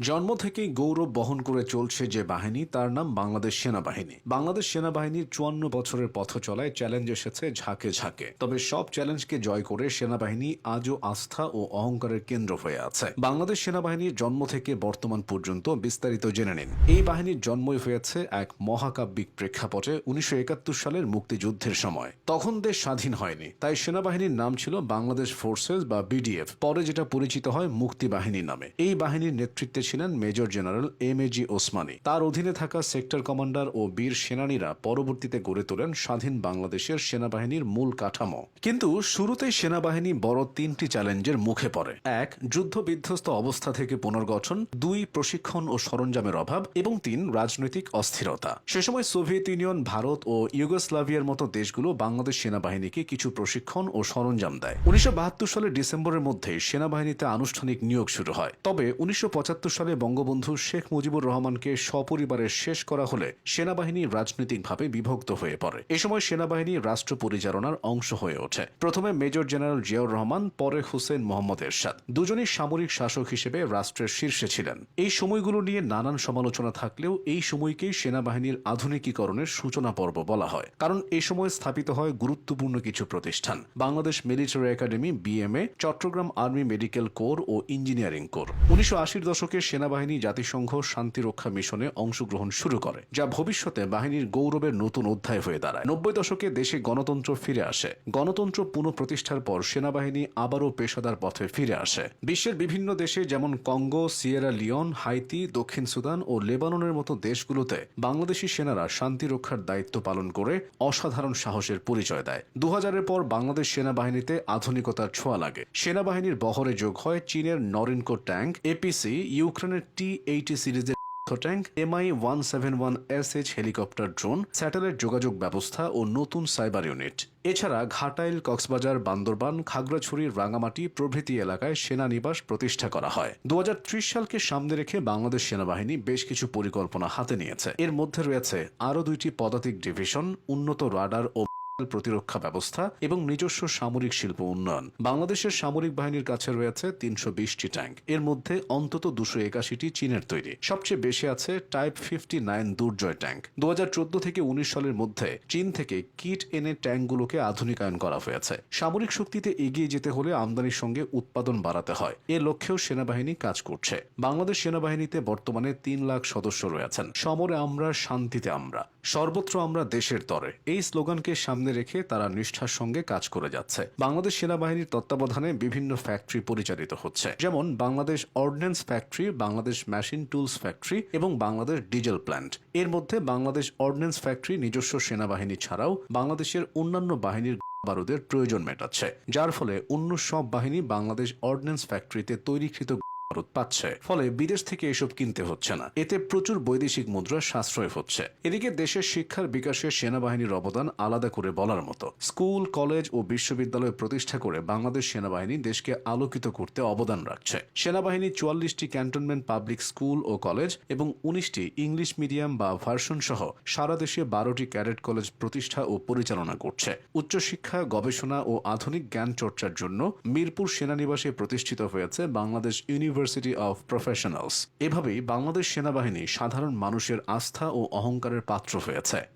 জন্ম থেকেই গৌরব বহন করে চলছে যে বাহিনী, তার নাম বাংলাদেশ সেনাবাহিনী। বাংলাদেশ সেনাবাহিনীর চুয়ান্ন বছরের পথ চলায় চ্যালেঞ্জ এসেছে ঝাঁকে ঝাঁকে। তবে সব চ্যালেঞ্জকে জয় করে সেনাবাহিনী আজও আস্থা ও অহংকারের কেন্দ্র হয়ে আছে। বাংলাদেশ সেনাবাহিনীর জন্ম থেকে বর্তমান পর্যন্ত বিস্তারিত জেনে নিন। এই বাহিনীর জন্মই হয়েছে এক মহাকাব্যিক প্রেক্ষাপটে উনিশশো একাত্তর সালের মুক্তিযুদ্ধের সময়। তখন দেশ স্বাধীন হয়নি, তাই সেনাবাহিনীর নাম ছিল বাংলাদেশ ফোর্সেস বা বিডিএফ পরে যেটা পরিচিত হয় মুক্তি বাহিনী নামে। এই বাহিনীর নেতৃত্বে ছিলেন major general M A G Osmani. তার অধীনে থাকা সেক্টর কমান্ডার ও বীর সেনানীরা পরবর্তীতে গড়ে তোলেন স্বাধীন বাংলাদেশের সেনাবাহিনীর মূল কাঠামো। কিন্তু শুরুতেই সেনাবাহিনী বড় তিনটি চ্যালেঞ্জের মুখে পড়ে। এক যুদ্ধ বিধ্বস্ত অবস্থা থেকে পুনর্গঠন। দুই, প্রশিক্ষণ ও সরঞ্জামের অভাব। এবং তিন, রাজনৈতিক অস্থিরতা। সে সময় সোভিয়েত ইউনিয়ন, ভারত ও ইউগোস্লাভিয়ার মতো দেশগুলো বাংলাদেশ সেনাবাহিনীকে কিছু প্রশিক্ষণ ও সরঞ্জাম দেয়। উনিশশো বাহাত্তর সালের ডিসেম্বরের মধ্যে সেনাবাহিনীতে আনুষ্ঠানিক নিয়োগ শুরু হয়। তবে উনিশশো পঁচাত্তর সালে বঙ্গবন্ধু শেখ মুজিবুর রহমানকে সপরিবারে শেষ করা হলে সেনাবাহিনী রাজনৈতিকভাবে বিভক্ত হয়ে পড়ে। এ সময় সেনাবাহিনী রাষ্ট্র পরিচালনার অংশ হয়ে ওঠে। প্রথমে মেজর জেনারেল জিয়াউর রহমান, পরে হুসেন মোহাম্মদ এরশাদ। দুজনই সামরিক শাসক হিসেবে রাষ্ট্রের শীর্ষে ছিলেন। এই সময়গুলো নিয়ে নানান সমালোচনা থাকলেও এই সময়কেই সেনাবাহিনীর আধুনিকীকরণের সূচনা পর্ব বলা হয়। কারণ এ সময় স্থাপিত হয় গুরুত্বপূর্ণ কিছু প্রতিষ্ঠান। Bangladesh military academy, BMA, Chattogram army medical corps ও ইঞ্জিনিয়ারিং কোর। উনিশশো দশকে সেনাবাহিনী জাতিসংঘ শান্তিরক্ষা মিশনে অংশগ্রহণ শুরু করে, যা ভবিষ্যতে বাহিনীর গৌরবের নতুন অধ্যায় হয়ে দাঁড়ায়। নব্বই দশকে দেশে গণতন্ত্র ফিরে আসে। গণতন্ত্র পুনঃপ্রতিষ্ঠার পর সেনাবাহিনী আবারও পেশাদার পথে ফিরে আসে। বিশ্বের বিভিন্ন দেশে যেমন কঙ্গো, সিয়েরা লিওন হাইতি, দক্ষিণ সুদান ও লেবাননের মতো দেশগুলোতে বাংলাদেশি সেনারা শান্তি রক্ষার দায়িত্ব পালন করে অসাধারণ সাহসের পরিচয় দেয়। দু হাজারের পর বাংলাদেশ সেনাবাহিনীতে আধুনিকতার ছোঁয়া লাগে। সেনাবাহিনীর বহরে যোগ হয় চীনের নরিনকো ট্যাঙ্ক এপিসি ইউক্রেনের টি এইটি সিরিজের tank MI one seven one S H helicopter drone, satellite যোগাযোগ ব্যবস্থা ও নতুন সাইবার ইউনিট। এছাড়া ঘাটাইল, কক্সবাজার, বান্দরবান, খাগড়াছড়ি, রাঙামাটি প্রভৃতি এলাকায় সেনানিবাস প্রতিষ্ঠা করা হয়। দু হাজার ত্রিশ সালকে সামনে রেখে বাংলাদেশ সেনাবাহিনী বেশ কিছু পরিকল্পনা হাতে নিয়েছে। এর মধ্যে রয়েছে আরও দুইটি পদাতিক ডিভিশন, উন্নত রাডার ও প্রতিরক্ষা ব্যবস্থা এবং নিজস্ব সামরিক শিল্প উন্নয়ন। বাংলাদেশের সামরিক বাহিনীর কাছে রয়েছে তিনশো বিশটি ট্যাঙ্ক। এর মধ্যে অন্তত দুশো একাশিটি চীনের তৈরি। সবচেয়ে বেশি আছে type fifty nine Durjoy tank. দু থেকে উনিশ সালের মধ্যে চীন থেকে কিট এনে ট্যাঙ্কগুলোকে আধুনিকায়ন করা হয়েছে। সামরিক শক্তিতে এগিয়ে যেতে হলে আমদানির সঙ্গে উৎপাদন বাড়াতে হয়। এ লক্ষ্যেও সেনাবাহিনী কাজ করছে। বাংলাদেশ সেনাবাহিনীতে বর্তমানে তিন লাখ সদস্য রয়েছেন। সমরে আমরা, শান্তিতে আমরা। সর্বত্র আমরা দেশের তরে। এই স্লোগানকে সামনে রেখে তারা নিষ্ঠার সঙ্গে কাজ করে যাচ্ছে। বাংলাদেশ সেনাবাহিনীর তত্ত্বাবধানে বিভিন্ন ফ্যাক্টরি পরিচালিত হচ্ছে। যেমন Bangladesh ordnance factory Bangladesh machine tools factory এবং বাংলাদেশ ডিজেল প্ল্যান্ট এর মধ্যে বাংলাদেশ অর্ডিন্যান্স ফ্যাক্টরি নিজস্ব সেনাবাহিনী ছাড়াও বাংলাদেশের অন্যান্য বাহিনীর বারুদের প্রয়োজন মেটাচ্ছে। যার ফলে অন্য সব বাহিনী বাংলাদেশ অর্ডিন্যান্স ফ্যাক্টরিতে তৈরিকৃত পাচ্ছে। ফলে বিদেশ থেকে এসব কিনতে হচ্ছে না। এতে প্রচুর বৈদেশিক মুদ্রা সাশ্রয় হচ্ছে। এদিকে দেশের শিক্ষার বিকাশে সেনাবাহিনীর অবদান আলাদা করে বলার মতো। স্কুল, কলেজ ও বিশ্ববিদ্যালয় প্রতিষ্ঠা করে বাংলাদেশ সেনাবাহিনী দেশকে আলোকিত করতে অবদান রাখছে। সেনাবাহিনী চুয়াল্লিশটি ক্যান্টনমেন্ট, পাবলিক স্কুল ও কলেজ এবং উনিশটি ইংলিশ মিডিয়াম বা ভার্সন সহ সারা দেশে বারোটি ক্যাডেট কলেজ প্রতিষ্ঠা ও পরিচালনা করছে। উচ্চশিক্ষা, গবেষণা ও আধুনিক জ্ঞান চর্চার জন্য মিরপুর সেনানিবাসে প্রতিষ্ঠিত হয়েছে বাংলাদেশ ইউনিভার্সিটি অফ প্রফেশনালস এভাবেই বাংলাদেশ সেনাবাহিনী সাধারণ মানুষের আস্থা ও অহংকারের পাত্র হয়েছে।